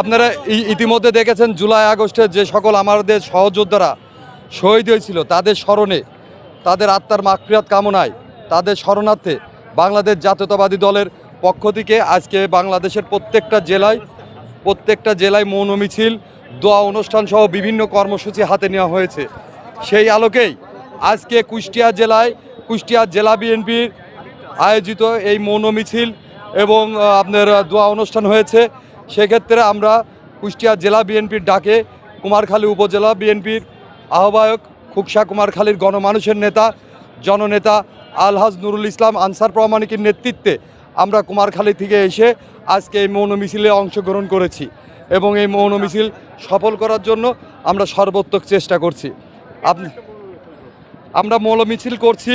আপনারা ইতিমধ্যে দেখেছেন জুলাই আগস্টে যে সকল আমাদের সহযোদ্ধারা শহীদ হয়েছিল, তাদের স্মরণে, তাদের আত্মার মাকফিরাত কামনায়, তাদের শরণার্থে বাংলাদেশ জাতীয়তাবাদী দলের পক্ষ থেকে আজকে বাংলাদেশের প্রত্যেকটা জেলায় প্রত্যেকটা জেলায় মৌন মিছিল দোয়া অনুষ্ঠান সহ বিভিন্ন কর্মসূচি হাতে নেওয়া হয়েছে। সেই আলোকেই আজকে কুষ্টিয়া জেলায়, কুষ্টিয়া জেলা বিএনপির আয়োজিত এই মৌন মিছিল এবং আপনার দোয়া অনুষ্ঠান হয়েছে। সেক্ষেত্রে আমরা কুষ্টিয়া জেলা বিএনপির ডাকে কুমারখালী উপজেলা বিএনপির আহ্বায়ক খুকসা কুমারখালীর গণমানুষের নেতা, জননেতা আলহাজ নুরুল ইসলাম আনসার প্রমাণিকের নেতৃত্বে আমরা কুমারখালী থেকে এসে আজকে এই মৌন মিছিলে অংশগ্রহণ করেছি এবং এই মৌন মিছিল সফল করার জন্য আমরা সর্বোত্তক চেষ্টা করছি। আপনি আমরা মৌল মিছিল করছি।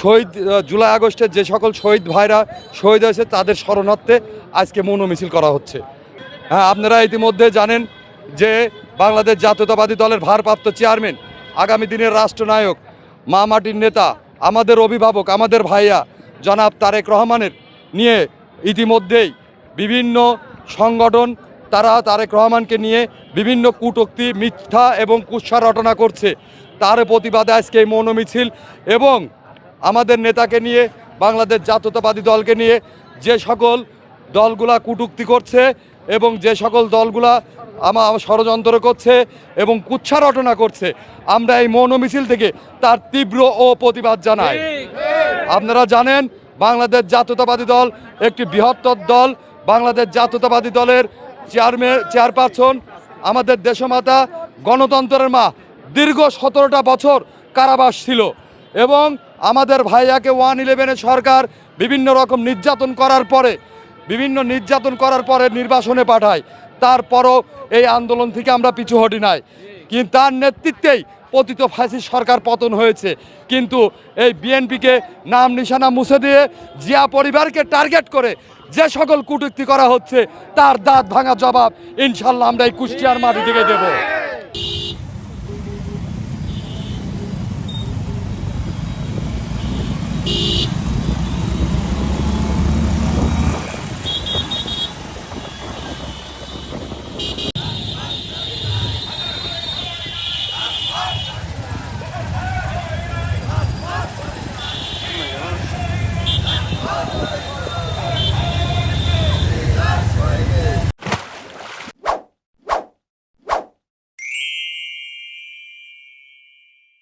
শহীদ, জুলাই আগস্টে যে সকল শহীদ ভাইরা শহীদ হয়েছে তাদের স্মরণার্থে আজকে মৌন মিছিল করা হচ্ছে। হ্যাঁ আপনারা ইতিমধ্যে জানেন যে বাংলাদেশ জাতীয়তাবাদী দলের ভারপ্রাপ্ত চেয়ারম্যান, আগামী দিনের রাষ্ট্রনায়ক মা মাটির নেতা, আমাদের অভিভাবক, আমাদের ভাইয়া, জনাব তারেক রহমানের নিয়ে ইতিমধ্যেই বিভিন্ন সংগঠন, তারা তারেক রহমানকে নিয়ে বিভিন্ন কূটোক্তি, মিথ্যা এবং কুৎসা রটনা করছে। তার প্রতিবাদে আজকে এই মৌন মিছিল এবং আমাদের নেতাকে নিয়ে, বাংলাদেশ জাতীয়তাবাদী দলকে নিয়ে যে সকল দলগুলা কটূক্তি করছে এবং যে সকল দলগুলা আমার ষড়যন্ত্র করছে এবং কুচ্ছা রটনা করছে, আমরা এই মৌন মিছিল থেকে তার তীব্র ও প্রতিবাদ জানাই। আপনারা জানেন, বাংলাদেশ জাতীয়তাবাদী দল একটি বৃহত্তর দল। বাংলাদেশ জাতীয়তাবাদী দলের চেয়ারম্যান চেয়ারপারসন আমাদের দেশমাতা, গণতন্ত্রের মা, দীর্ঘ সতেরোটা বছর কারাবাস ছিল এবং আমাদের ভাইয়াকে ওয়ান ইলেভেনের সরকার বিভিন্ন রকম নির্যাতন করার পরে বিভিন্ন নির্যাতন করার পরে নির্বাসনে পাঠায়। তারপরও এই আন্দোলন থেকে আমরা পিছু হটি নাই। কিন্তু তার নেতৃত্বেই পতিত ফাঁসি সরকার পতন হয়েছে। কিন্তু এই বিএনপিকে নাম নিশানা মুছে দিয়ে জিয়া পরিবারকে টার্গেট করে যে সকল কটূক্তি করা হচ্ছে, তার দাঁত ভাঙা জবাব ইনশাল্লাহ আমরা এই কুষ্টিয়ার মাটি থেকে দেবো।